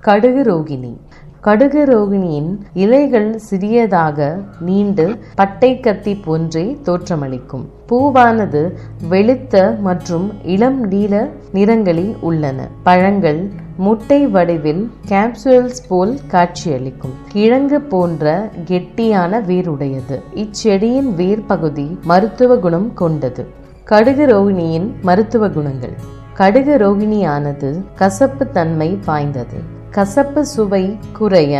கடுகு ரோகிணி. கடுகு ரோகிணியின் இலைகள் சிறியதாக நீண்டு பட்டை கத்தி போன்றே தோற்றமளிக்கும். பூவானது வெளுத்த மற்றும் இளம் நீல நிறங்களில் உள்ளன. பழங்கள் முட்டை வடிவில் கேப்சூல்ஸ் போல் காட்சியளிக்கும். கிழங்கு போன்ற கெட்டியான வேருடையது. இச்செடியின் வேர் பகுதி மருத்துவ குணம் கொண்டது. கடுகு ரோகிணியின் மருத்துவ குணங்கள். கடுகு ரோகிணியானது கசப்பு தன்மை வாய்ந்தது. கசப்பு சுவை குறைய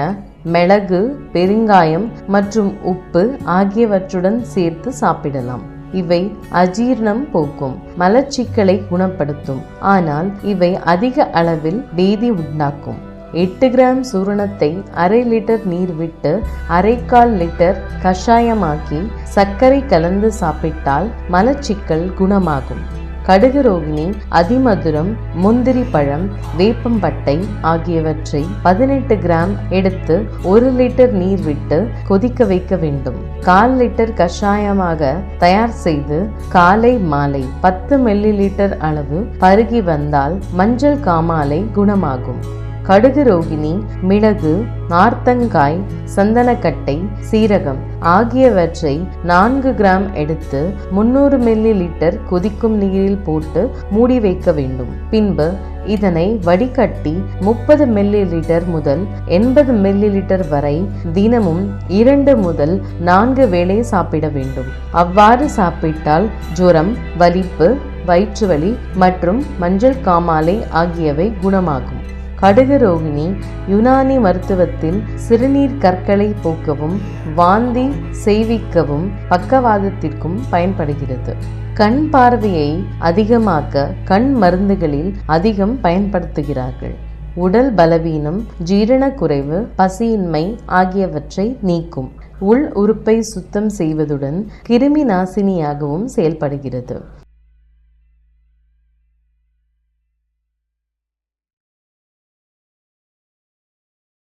மிளகு பெருங்காயம் மற்றும் உப்பு ஆகியவற்றுடன் சேர்த்து சாப்பிடலாம். இவை அஜீர்ணம் போக்கும் மலச்சிக்கலை குணப்படுத்தும். ஆனால் இவை அதிக அளவில் வேதி உண்டாக்கும். எட்டு கிராம் சூரணத்தை அரை லிட்டர் நீர் விட்டு அரைக்கால் லிட்டர் கஷாயமாக்கி சர்க்கரை கலந்து சாப்பிட்டால் மலச்சிக்கல் குணமாகும். கடுகு ரோகிணி அதிமதுரம் முந்திரி பழம் வேப்பம்பட்டை ஆகியவற்றை பதினெட்டு கிராம் எடுத்து ஒரு லிட்டர் நீர் விட்டு கொதிக்க வைக்க வேண்டும். கால் லிட்டர் கஷாயமாக தயார் செய்து காலை மாலை பத்து மில்லி லிட்டர் அளவு பருகி வந்தால் மஞ்சள் காமாலை குணமாகும். கடுகு ரோகிணி மிளகு நார்த்தங்காய் சந்தனக்கட்டை சீரகம் ஆகியவற்றை நான்கு கிராம் எடுத்து முன்னூறு மில்லி லிட்டர் கொதிக்கும் நீரில் போட்டு மூடி வைக்க வேண்டும். பின்பு இதனை வடிகட்டி முப்பது மில்லி லிட்டர் முதல் எண்பது மில்லி லிட்டர் வரை தினமும் இரண்டு முதல் நான்கு வேளை சாப்பிட வேண்டும். அவ்வாறு சாப்பிட்டால் ஜுரம் வலிப்பு வயிற்றுவலி மற்றும் மஞ்சள் காமாலை ஆகியவை குணமாகும். கடுகு ரோகிணி யுனானி மருத்துவத்தில் சிறுநீர் கற்களை போக்கவும் வாந்தி செய்விக்கவும் பக்கவாதத்திற்கும் பயன்படுகிறது. கண் பார்வையை அதிகமாக்க கண் மருந்துகளில் அதிகம் பயன்படுத்துகிறார்கள். உடல் பலவீனம் ஜீரணக்குறைவு பசியின்மை ஆகியவற்றை நீக்கும். உள் உறுப்பை சுத்தம் செய்வதுடன் கிருமி நாசினியாகவும் செயல்படுகிறது.